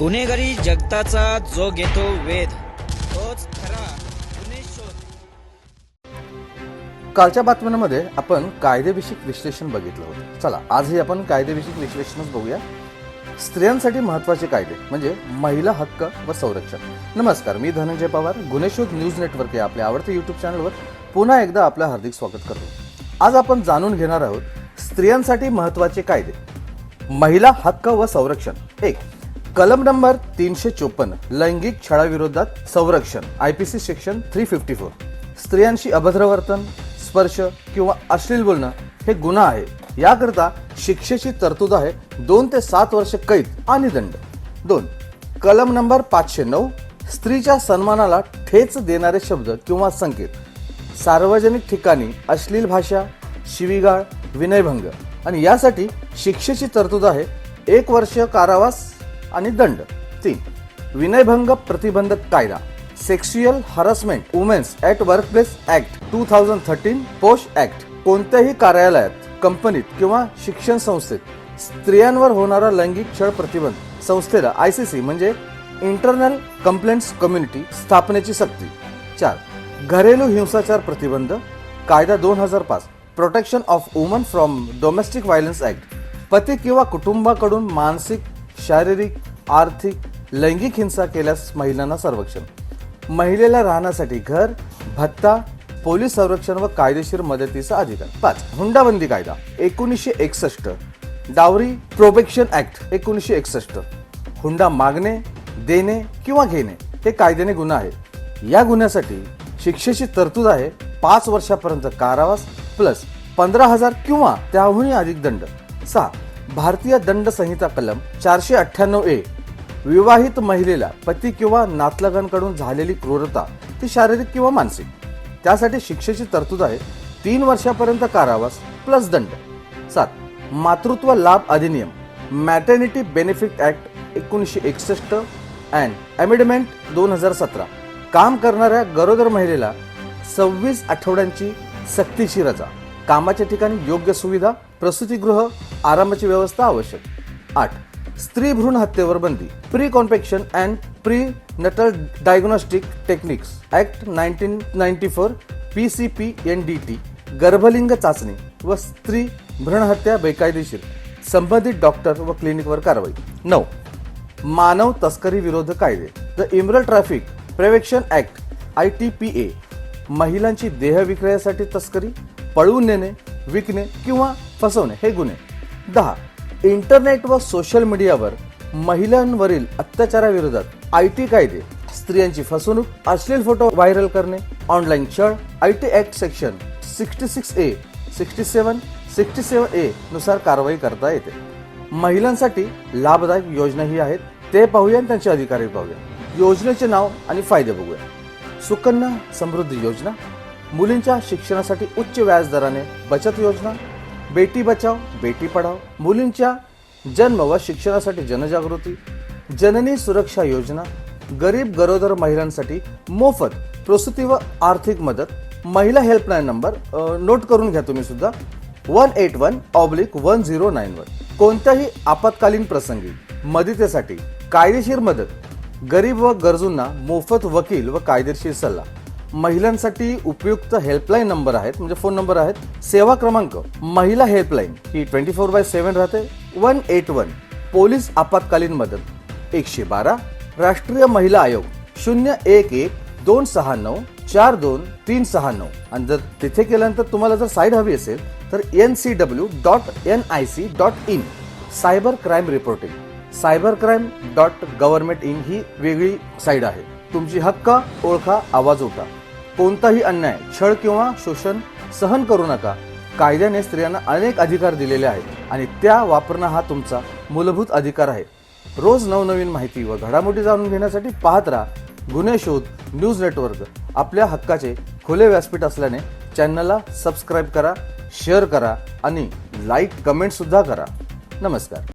गुन्हेगारी जगताचा जो घेतो वेध तोच खरा गुन्हे शोध. कालच्या बातम्यांमध्ये आपण कायदेविषयक विश्लेषण बघितलं होतं. चला आजही आपण कायदेविषयक विश्लेषणच बघूया. स्त्रियांसाठी महत्त्वाचे कायदे म्हणजे महिला हक्क व संरक्षण. नमस्कार मी धनंजय पवार गुन्हेशोध न्यूज नेटवर्क या आपल्या आवडत्या युट्यूब चॅनलवर पुन्हा एकदा आपलं हार्दिक स्वागत करतो. आज आपण जाणून घेणार आहोत स्त्रियांसाठी महत्त्वाचे कायदे. महिला हक्क व संरक्षण. एक कलम नंबर तीनशे चोपन्न लैंगिक छळाविरोधात संरक्षण I P C section three fifty four स्त्रियांशी अभद्र वर्तन स्पर्श किंवा अश्लील बोलणं हे गुन्हा आहे. याकरता शिक्षेची तरतूद आहे दोन ते सात वर्ष कैद आणि दंड. दोन कलम नंबर पाचशे नऊ स्त्रीच्या सन्मानाला ठेच देणारे शब्द किंवा संकेत. सार्वजनिक ठिकाणी अश्लील भाषा शिवीगाळ विनयभंग आणि यासाठी शिक्षेची तरतूद आहे एक वर्ष कारावास आणि दंड. तीन. विनयभंग प्रतिबंधक कायदा. Sexual harassment women's at workplace act two thousand thirteen post act कोणत्याही कार्यालयात कंपनीत किंवा शिक्षण संस्थेत स्त्रियांवर होणारा लैंगिक छळ प्रतिबंध संस्थेला आय सी सी म्हणजे इंटरनल कंप्लेंट्स कम्युनिटी स्थापनेची सक्ती. चार. घरेलू हिंसाचार प्रतिबंध कायदा दोन हजार पाच. Protection of women from domestic violence act पती किंवा कुटुंबाकडून मानसिक शारीरिक आर्थिक लैंगिक हिंसा केल्यास महिलांना संरक्षण महिलेला राहण्यासाठी घर भत्ता पोलीस संरक्षण व कायदेशीर मदतीचा अधिकार. पाच हुंडाबंदी कायदा. एकोणीसशे एकसष्ट. डावरी प्रोबेक्शन ऍक्ट एकोणीसशे एकसष्ट. हुंडा मागणे देणे किंवा घेणे हे कायद्याने गुन्हा आहे. या गुन्ह्यासाठी शिक्षेची तरतूद आहे पाच वर्षापर्यंत कारावास प्लस पंधरा हजार किंवा त्याहूनही अधिक दंड. सहा भारतीय दंड संहिता कलम चारशे अठ्ठ्याण्णव ए विवाहित महिलेला पती किंवा नातलगांकडून झालेली क्रूरता ती शारीरिक किंवा मानसिक. त्यासाठी शिक्षेची तरतूद आहे तीन वर्षापर्यंत कारावास प्लस दंड. सात मातृत्व लाभ अधिनियम मॅटर्निटी बेनिफिट ऍक्ट एकोणीसशे एकसष्ट अँड अमेंडमेंट दोन हजार सतरा. काम करणाऱ्या गरोदर महिलेला सव्वीस आठवड्यांची सक्तीची रजा. कामाच्या ठिकाणी योग्य सुविधा प्रसूतीगृह आरामाची व्यवस्था आवश्यक. आठ स्त्री भ्रूण हत्येवर बंदी. Pre confection and pre natal diagnostic techniques act nineteen ninety four P C P N D T गर्भलिंग चाचणी व स्त्री भ्रूण हत्या बेकायदेशीर. संबंधित डॉक्टर व क्लिनिकवर कारवाई. नऊ मानव तस्करी विरोध कायदे. The immoral traffic prevention act I T P A महिलांची देह विक्रयासाठी तस्करी पळवून नेणे विकणे किंवा फसवणे हे गुन्हे. दहा. इंटरनेट व सोशल मीडियावर महिलांवरील अत्याचाराविरोधात आय टी कायदे. स्त्रियांची फसवणूक अश्लील फोटो व्हायरल करणे ऑनलाईन छळ I T act section sixty six A sixty seven sixty seven A नुसार कारवाई करता येते. महिलांसाठी लाभदायक योजनाही आहेत. ते पाहूया आणि त्यांचे अधिकारी पाहूया. योजनेचे नाव आणि फायदे बघूया. सुकन्या समृद्धी योजना मुलींच्या शिक्षणासाठी उच्च व्याज दराने बचत योजना बेटी बचाव बेटी पढाव मुलींच्या जन्म व शिक्षणासाठी जनजागृती जननी सुरक्षा योजना गरीब गरोदर महिलांसाठी मोफत प्रसूती व आर्थिक मदत महिला हेल्पलाईन नंबर नोट करून घ्या तुम्ही सुद्धा. One eight one oblique one zero nine one. कोणत्याही आपत्कालीन प्रसंगी मदतीसाठी कायदेशीर मदत गरीब व गरजूंना मोफत वकील व कायदेशीर सल्ला. महिलांसाठी उपयुक्त हेल्पलाईन नंबर आहेत म्हणजे फोन नंबर आहेत सेवा क्रमांक महिला हेल्पलाईन ही ट्वेंटी फोर बाय सेव्हन राहते वन एट वन पोलीस आपत्कालीन मदत एकशे बारा राष्ट्रीय महिला आयोग शून्य एक एक दोन सहा नऊ चार दोन तीन सहा नऊ. आणि जर तिथे केल्यानंतर तुम्हाला जर साईड हवी असेल तर N C W dot N I C dot in cyber crime reporting cyber crime dot government in ही वेगळी साईड आहे. तुमची हक्क ओळखा आवाज उठा. कोणताही अन्याय छळ किंवा शोषण सहन करू नका. कायद्याने स्त्रियांना अनेक अधिकार दिलेले आहेत आणि त्या वापरणं हा तुमचा मूलभूत अधिकार आहे. रोज नवनवीन माहिती व घडामोडी जाणून घेण्यासाठी पाहत राहा गुन्हे शोध न्यूज नेटवर्क. आपल्या हक्काचे खुले व्यासपीठ असल्याने चॅनलला सबस्क्राईब करा शेअर करा आणि लाईक कमेंट सुद्धा करा. नमस्कार.